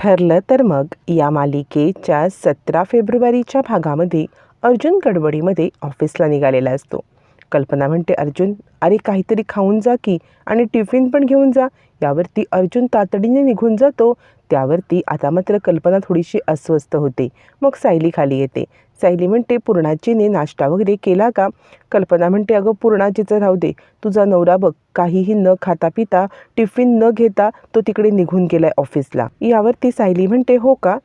ठरलं तर मग या मालिकेच्या सतरा फेब्रुवारीच्या भागामध्ये अर्जुन गडबडीमध्ये ऑफिसला निघालेला असतो. कल्पना म्हणते अर्जुन अरे काहीतरी खाऊन जा की आणि टिफिन पण घेऊन जा. यावरती अर्जुन तातडीने निघून जातो. त्यावरती आता मात्र कल्पना थोडीशी अस्वस्थ होते. मग सायली खाली येते. सायली म्हणते पूर्णाजीने नाश्ता वगैरे केला का? कल्पना म्हणते अगं पूर्णाजीचं राहू दे. तुझा नवरा बघ काहीही न खाता पिता टिफिन न घेता तो तिकडे निघून गेलाय ऑफिसला. यावरती सायली म्हणते हो का?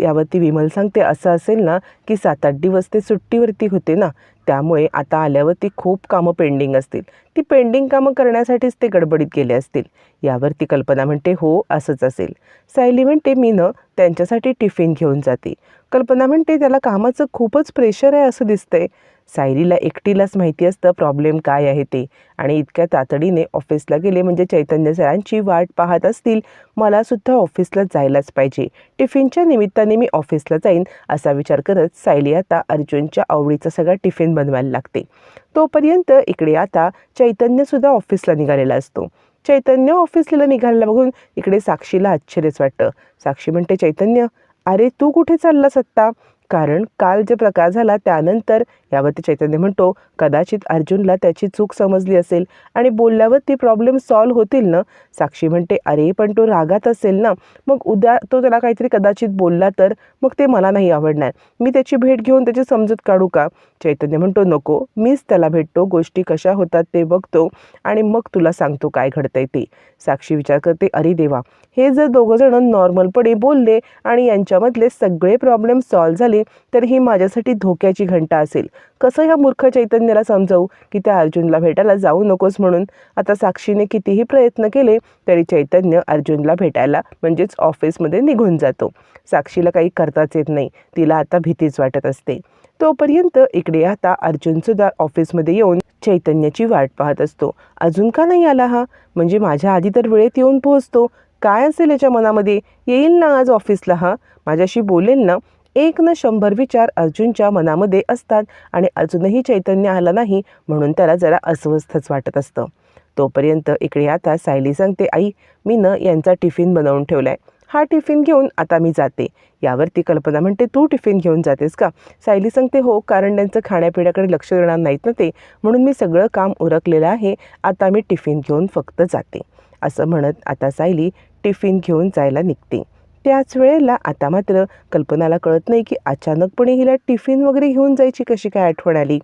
यावरती विमल सांगते असं असेल ना की सात आठ दिवस ते सुट्टीवरती होते ना त्यामुळे आता आल्यावर ती खूप कामं पेंडिंग असतील. ती पेंडिंग कामं करण्यासाठीच ते गडबडीत गेले असतील. यावर ती कल्पना म्हणते हो असंच असेल. सायली म्हणते मी न त्यांच्यासाठी टिफिन घेऊन जाते. कल्पना म्हणते त्याला कामाचं खूपच प्रेशर आहे असं दिसतंय. सायरीला एकटीलाच माहिती असतं प्रॉब्लेम काय आहे ते. आणि इतक्या तातडीने ऑफिसला गेले म्हणजे चैतन्य सरांची वाट पाहत असतील मला सुद्धा ऑफिसला जायलाच पाहिजे. टिफिनच्या निमित्ताने मी ऑफिसला जाईन असा विचार करत सायली आता अर्जुनच्या आवडीचा सगळा टिफिन बनवायला लागते. तोपर्यंत इकडे आता चैतन्यसुद्धा ऑफिसला निघालेला असतो. चैतन्य ऑफिसला निघालेला बघून इकडे साक्षीला आश्चर्यच वाटतं. साक्षी म्हणते चैतन्य अरे तू कुठे चाललास आत्ता? कारण काल जे प्रकार झाला त्यानंतर यावरती चैतन्य म्हणतो कदाचित अर्जुनला त्याची चूक समजली असेल आणि बोलल्यावर ती प्रॉब्लेम सॉल्व्ह होतील ना? साक्षी म्हणते अरे पण तो रागात असेल ना? मग उद्या तो त्याला काहीतरी कदाचित बोलला तर मग ते मला नाही आवडणार. मी त्याची भेट घेऊन त्याची समजूत काढू का? चैतन्य म्हणतो नको मीच त्याला भेटतो गोष्टी कशा होतात ते बघतो आणि मग तुला सांगतो काय घडतंय ते. साक्षी विचार करते अरे देवा हे जर दोघंजणं नॉर्मलपणे बोलले आणि यांच्यामधले सगळे प्रॉब्लेम सॉल्व्ह झाले तर ही माझ्यासाठी धोक्याची घंटा असेल. कसं ह्या मूर्ख चैतन्याला समजावू की त्या अर्जुनला भेटायला जाऊ नकोस म्हणून? आता साक्षीने कितीही प्रयत्न केले तरी चैतन्य अर्जुनला भेटायला म्हणजेच ऑफिसमध्ये निघून जातो. साक्षीला काही करताच येत नाही तिला आता भीतीच वाटत असते. तोपर्यंत इकडे आता अर्जुनसुद्धा ऑफिसमध्ये येऊन चैतन्याची वाट पाहत असतो. अजून का नाही आला हा? म्हणजे माझ्या आधी तर वेळेत येऊन पोहोचतो. काय असेल याच्या मनामध्ये? येईल ना आज ऑफिसला हा? माझ्याशी बोलेल ना? एक न शंभर विचार अर्जुनच्या मनामध्ये असतात आणि अजूनही चैतन्य आलं नाही म्हणून त्याला जरा अस्वस्थच वाटत असतं. तोपर्यंत इकडे आता सायली सांगते आई मी न यांचा टिफिन बनवून ठेवला आहे हा टिफिन घेऊन आता मी जाते. यावरती कल्पना म्हणते तू टिफिन घेऊन जातेस का? सायली सांगते हो कारण त्यांचं खाण्यापिण्याकडे लक्ष देणार नाहीत ना ते. म्हणून मी सगळं काम उरकलेलं आहे. आता मी टिफिन घेऊन फक्त जाते. असं म्हणत आता सायली टिफिन घेऊन जायला निघते. त्याच वेळेला आता मात्र कल्पनाला कळत नाही की अचानकपणे हिला टिफिन वगैरे घेऊन जायची कशी काय आठवण आली.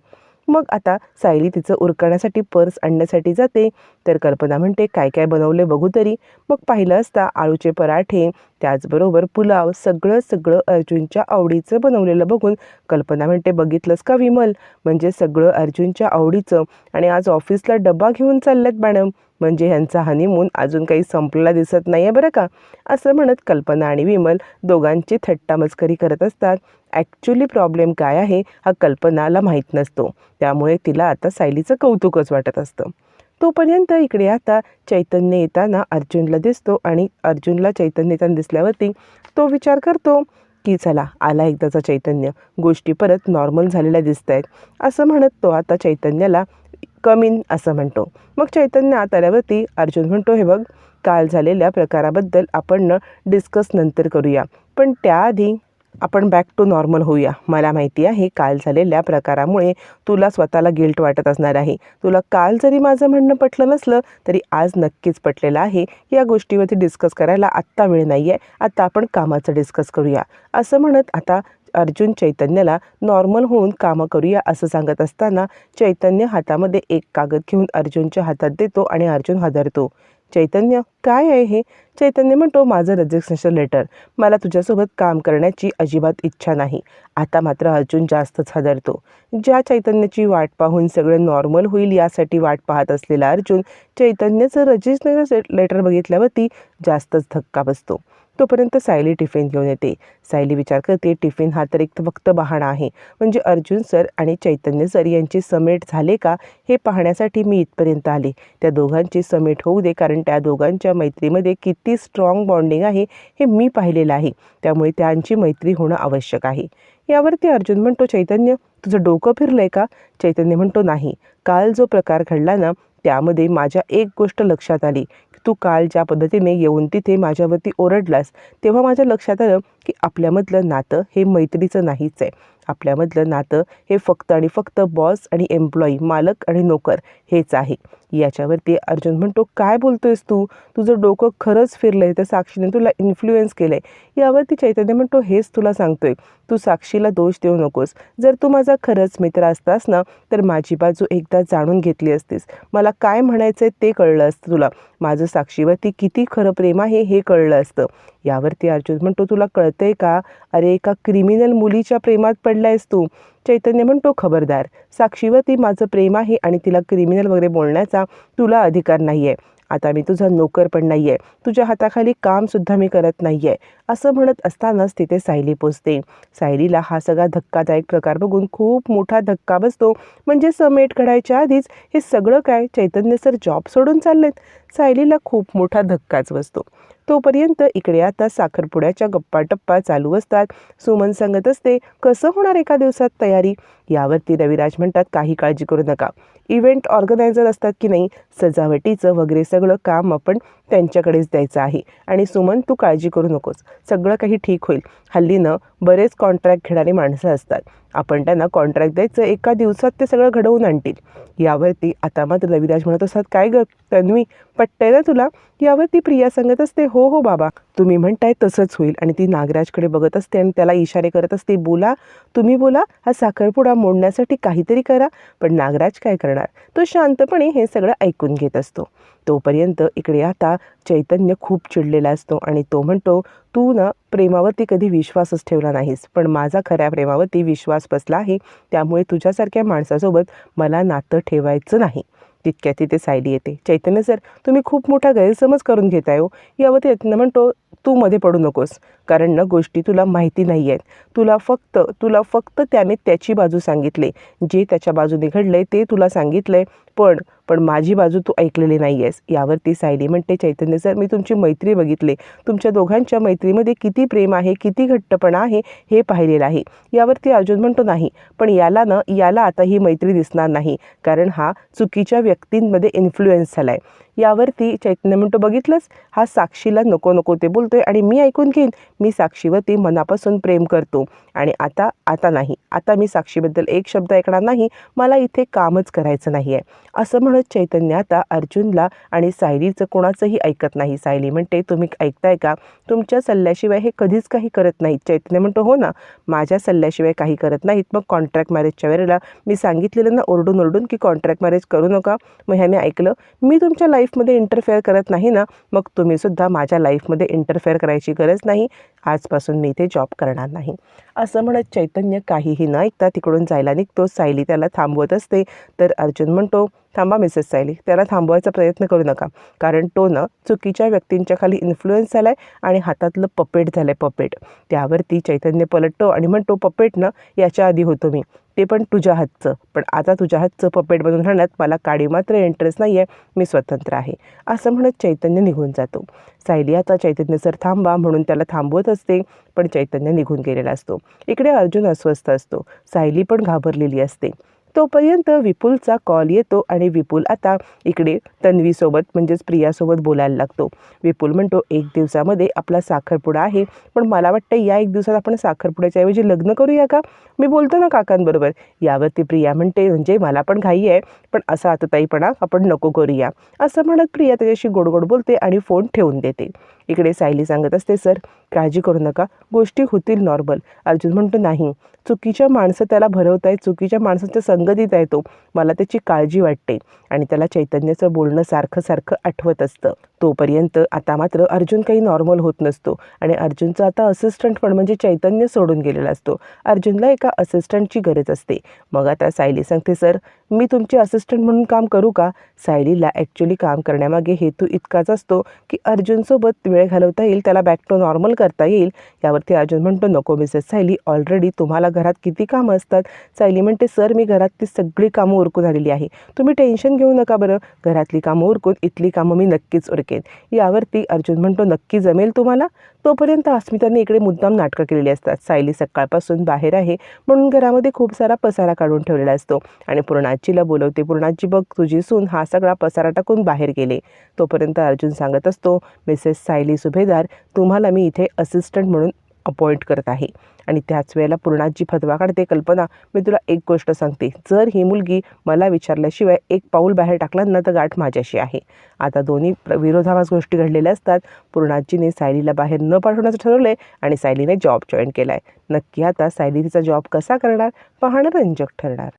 मग आता सायली तिचं उरकण्यासाठी पर्स आणण्यासाठी जाते. तर कल्पना म्हणते काय काय बनवले बघू तरी. मग पाहिलं असता आळूचे पराठे त्याचबरोबर पुलाव सगळं सगळं अर्जुनच्या आवडीचं बनवलेलं बघून कल्पना म्हणते बघितलंस का विमल? म्हणजे सगळं अर्जुनच्या आवडीचं. आणि आज ऑफिसला डबा घेऊन चालल्यात मॅडम. म्हणजे ह्यांचा हनीमून अजून काही संपलेला दिसत नाही आहे बरं का? असं म्हणत कल्पना आणि विमल दोघांची थट्टा मस्करी करत असतात. ॲक्च्युली प्रॉब्लेम काय आहे हा कल्पनाला माहीत नसतो. त्यामुळे तिला आता सायलीचं कौतुकच वाटत असतं. तोपर्यंत इकडे आता चैतन्य येताना अर्जुनला दिसतो आणि अर्जुनला चैतन्य येताना दिसल्यावरती तो विचार करतो की चला आला एकदाचा चैतन्य. गोष्टी परत नॉर्मल झालेल्या दिसत आहेत असं म्हणत तो आता चैतन्याला कमीन असं म्हणतो. मग चैतन्य आत आल्यावरती अर्जुन म्हणतो हे बघ काल झालेल्या प्रकाराबद्दल आपण डिस्कस नंतर करूया. पण त्याआधी आपण बॅक टू नॉर्मल होऊया. मला माहिती आहे काल झालेल्या प्रकारामुळे तुला स्वतःला गिल्ट वाटत असणार आहे. तुला काल जरी माझं म्हणणं पटलं नसलं तरी आज नक्कीच पटलेलं आहे. या गोष्टीवरती डिस्कस करायला आत्ता वेळ नाही आहे आत्ता आपण कामाचं डिस्कस करूया. असं म्हणत आता अर्जुन चैतन्याला नॉर्मल होऊन कामं करूया असं सांगत असताना चैतन्य हातामध्ये एक कागद घेऊन अर्जुनच्या हातात देतो आणि अर्जुन हादरतो. चैतन्य काय आहे हे? चैतन्य म्हणतो माझं रजिस्ट्रेशन लेटर मला तुझ्यासोबत काम करण्याची अजिबात इच्छा नाही. आता मात्र अर्जुन जास्तच हादरतो. ज्या चैतन्याची वाट पाहून सगळं नॉर्मल होईल यासाठी वाट पाहत असलेला अर्जुन चैतन्याचं रजिस्ट्रेशन लेटर बघितल्यावरती जास्तच धक्का बसतो. तोपर्यंत सायली टिफिन घेऊन येते. सायली विचार करते टिफिन हा तर एक फक्त बहाणा आहे. म्हणजे अर्जुन सर आणि चैतन्य सर यांची समेट झाले का हे पाहण्यासाठी मी इथपर्यंत आले. त्या दोघांची समेट होऊ दे कारण त्या दोघांच्या मैत्रीमध्ये किती स्ट्रॉंग बॉन्डिंग आहे हे मी पाहिलेलं आहे. त्यामुळे त्यांची मैत्री होणं आवश्यक आहे. यावरती अर्जुन म्हणतो चैतन्य तुझं डोकं फिरलंय का? चैतन्य म्हणतो नाही. काल जो प्रकार घडला ना त्यामध्ये माझ्या एक गोष्ट लक्षात आली. तू काल ज्या पद्धतीने येऊन तिथे माझ्यावरती ओरडलास तेव्हा माझ्या लक्षात आलं की आपल्यामधलं नातं हे मैत्रीचं नाहीच आहे. आपल्यामधलं नातं हे फक्त आणि फक्त बॉस आणि एम्प्लॉई मालक आणि नोकर हेच आहे. याच्यावरती अर्जुन म्हणतो काय बोलतोयस तू? तुझं डोकं खरंच फिरलं आहे तर साक्षीने तुला इन्फ्लुएन्स केलं आहे यावरती चैतन्य म्हणतो हेच तुला सांगतोय तू साक्षीला दोष देऊ नकोस. जर तू माझा खरंच मित्र असतास ना तर माझी बाजू एकदा जाणून घेतली असतीस. मला काय म्हणायचं आहे ते कळलं असतं तुला. माझं साक्षीवरती किती खरं प्रेम आहे हे कळलं असतं. यावरती अर्जुन म्हणतो तुला कळतंय का? अरे एका क्रिमिनल मुलीच्या प्रेमात पडलायस तू. चैतन्य म्हणतो खबरदार. साक्षीवर ती माझं प्रेम आहे आणि तिला क्रिमिनल वगैरे बोलण्याचा तुला अधिकार नाही आहे आता मी तुझा नोकर पण नाही आहे तुझ्या हाताखाली कामसुद्धा मी करत नाही आहे असं म्हणत असतानाच तिथे सायली पोचते. सायलीला हा सगळा धक्कादायक प्रकार बघून खूप मोठा धक्का बसतो. म्हणजे समेट घडायच्या आधीच हे सगळं काय चैतन्य सर जॉब सोडून चाललेत? सायलीला खूप मोठा धक्काच बसतो. तोपर्यंत इकडे आता साखरपुड्याच्या गप्पा टप्पा चालू असतात. सुमन सांगत असते कसं होणार एका दिवसात तयारी? यावरती रविराज म्हणतात काही काळजी करू नका. इव्हेंट ऑर्गनायझर असतात की नाही सजावटीचं वगैरे सगळं काम आपण त्यांच्याकडेच द्यायचं आहे. आणि सुमन तू काळजी करू नकोस. सगळं काही ठीक होईल. हल्लीनं बरेच कॉन्ट्रॅक्ट घेणारी माणसं असतात. आपण त्यांना कॉन्ट्रॅक्ट द्यायचं एका दिवसात ते सगळं घडवून आणतील. यावरती आता मात्र रविराज म्हणत असतात काय ग तन्वी पटतंय ना तुला? यावरती प्रिया सांगत असते हो हो बाबा. तुम्ही म्हणताय तसंच होईल आणि ती नागराजकडे बघत असते आणि त्याला इशारे करत असते बोला तुम्ही बोला हा साखरपुडा मोडण्यासाठी काहीतरी करा. पण नागराज काय करणार? तो शांतपणे हे सगळं ऐकून घेत असतो. तोपर्यंत इकडे आता चैतन्य खूप चिडलेला असतो आणि तो म्हणतो तू ना प्रेमावरती कधी विश्वासच ठेवला नाहीस. पण माझा खऱ्या प्रेमावरती विश्वास बसला आहे त्यामुळे तुझ्यासारख्या माणसासोबत मला नातं ठेवायचं नाही. तितक्या तिथे सायली येते. चैतन्य सर तुम्ही खूप मोठा गैरसमज करून घेताय हो. यावरती यत्न म्हणतो तू मध्ये पडू नकोस. कारण ना गोष्टी तुला माहिती नाही आहेत तुला फक्त तुला फक्त त्याने त्याची बाजू सांगितले. जे त्याच्या बाजूने घडले ते तुला सांगितलंय. पण पण माझी बाजू तू ऐकलेली नाही आहेस यावरती सायली म्हणते चैतन्य सर मी तुमची मैत्री बघितले. तुमच्या दोघांच्या मैत्रीमध्ये किती प्रेम आहे किती घट्टपणा आहे हे पाहिलेलं आहे. यावरती अर्जुन म्हणतो नाही. पण याला ना याला आता ही मैत्री दिसणार नाही. कारण हा चुकीच्या व्यक्तींमध्ये इन्फ्लुएन्स झाला आहे यावरती चैतन्य म्हणतो बघितलंस? हा साक्षीला नको नको ते बोलतोय आणि मी ऐकून घेईन. मी साक्षीवरती मनापासून प्रेम करतो. आणि आता आता नाही. आता मी साक्षीबद्दल एक शब्द ऐकणार नाही. मला इथे कामच करायचं नाही आहे असं म्हणत चैतन्य आता अर्जुनला आणि सायलीचं कोणाचंही ऐकत नाही. सायली म्हणते तुम्ही ऐकताय का? तुमच्या सल्ल्याशिवाय हे कधीच काही करत नाहीत. चैतन्य म्हणतो हो ना. माझ्या सल्ल्याशिवाय काही करत नाहीत. मग कॉन्ट्रॅक्ट मॅरेजच्या वेळेला मी सांगितलेलं ना ओरडून ओरडून की कॉन्ट्रॅक्ट मॅरेज करू नका. मग ह्याने ऐकलं मी तुमच्या लाईफमध्ये इंटरफेअर करत नाही ना. मग तुम्हीसुद्धा माझ्या लाईफमध्ये इंटरफेअर करायची गरज नाही. आजपासून मी इथे जॉब करणार नाही. असं म्हणत चैतन्य काहीही न ऐकता तिकडून जायला निघतो. सायली त्याला थांबवत असते. तर अर्जुन म्हणतो थांबा मिसेस सायली. त्याला थांबवायचा प्रयत्न करू नका. कारण तो न चुकीच्या व्यक्तींच्या खाली इन्फ्लुएन्स झाला आहे आणि हातातलं पपेट झालं आहे पपेट त्यावरती चैतन्य पलटतो आणि म्हणतो पपेट ना याच्या आधी होतो मी. ते पण तुझ्या हातचं. पण आता तुझ्या हातचं पपेट बनून राहण्यात मला काडी मात्र इंटरेस्ट नाही आहे मी स्वतंत्र आहे. असं म्हणत चैतन्य निघून जातो. सायली आता चैतन्य सर थांबा म्हणून त्याला थांबवत असते पण चैतन्य निघून गेलेला असतो. इकडे अर्जुन अस्वस्थ असतो. सायली पण घाबरलेली असते. तोपर्यंत विपुलचा कॉल येतो आणि विपुल आता इकडे तन्वीसोबत म्हणजेच प्रियासोबत बोलायला लागतो. विपुल म्हणतो एक दिवसामध्ये आपला साखरपुडा आहे पण मला वाटतं या एक दिवसात आपण साखरपुड्याच्या ऐवजी लग्न करूया का? मी बोलतो ना काकांबरोबर. यावरती प्रिया म्हणते म्हणजे मला पण घाई आहे पण असं आतताईपणा आपण नको करूया. असं म्हणत प्रिया त्याच्याशी गोडगोड बोलते आणि फोन ठेवून देते. इकडे सायली सांगत असते सर काळजी करू नका. गोष्टी होतील नॉर्मल. अर्जुन म्हणतो नाही. चुकीच्या माणसं त्याला भरवत आहेत. चुकीच्या माणसांच्या संगतीत आहे तो. मला त्याची काळजी वाटते. आणि त्याला चैतन्याचं बोलणं सारखं सारखं आठवत असतं. तोपर्यंत आता मात्र अर्जुन काही नॉर्मल होत नसतो आणि अर्जुनचा आता असिस्टंट पण म्हणजे चैतन्य सोडून गेलेला असतो. अर्जुनला एका असिस्टंटची गरज असते. मग आता सायली सांगते सर मी तुमची असिस्टंट म्हणून काम करू का? सायलीला ॲक्च्युली काम करण्यामागे हेतू इतकाच असतो की अर्जुनसोबत वेळ घालवता येईल त्याला बॅक टू नॉर्मल करता येईल. यावरती अर्जुन म्हणतो नको मिसेस सायली ऑलरेडी तुम्हाला घरात किती कामं असतात? सायली म्हणते सर मी घरातली सगळी कामं उरकून आलेली आहे. तुम्ही टेन्शन घेऊ नका बरं. घरातली कामं उरकून इथली कामं मी नक्कीच उरकेन. यावरती अर्जुन म्हणतो नक्की जमेल तुम्हाला? तोपर्यंत अस्मिताने इकडे मुद्दाम नाटकं केलेली असतात. सायली सकाळपासून बाहेर आहे म्हणून घरामध्ये खूप सारा पसारा काढून ठेवलेला असतो. आणि पूर्णाजीला बोलवते पूर्णाजी बघ तुझी सून हा सगळा पसारा टाकून बाहेर गेले. तोपर्यंत अर्जुन सांगत असतो मिसेस सायली सुभेदार तुम्हाला मी इथे असिस्टंट म्हणून अपॉइंट करत आहे. आणि त्याच वेळेला पूर्णाजी फतवा काढते कल्पना मी तुला एक गोष्ट सांगते. जर ही मुलगी मला विचारल्याशिवाय एक पाऊल बाहेर टाकला ना तर गाठ माझ्याशी आहे. आता दोन्ही प्र- विरोधाभास गोष्टी घडलेल्या असतात. पूर्णाजीने सायलीला बाहेर न पाठवण्याचं ठरवलं आहे आणि सायलीने जॉब जॉईन केला आहे नक्की आता सायली तिचा जॉब कसा करणार? पाहणं रंजक ठरणार.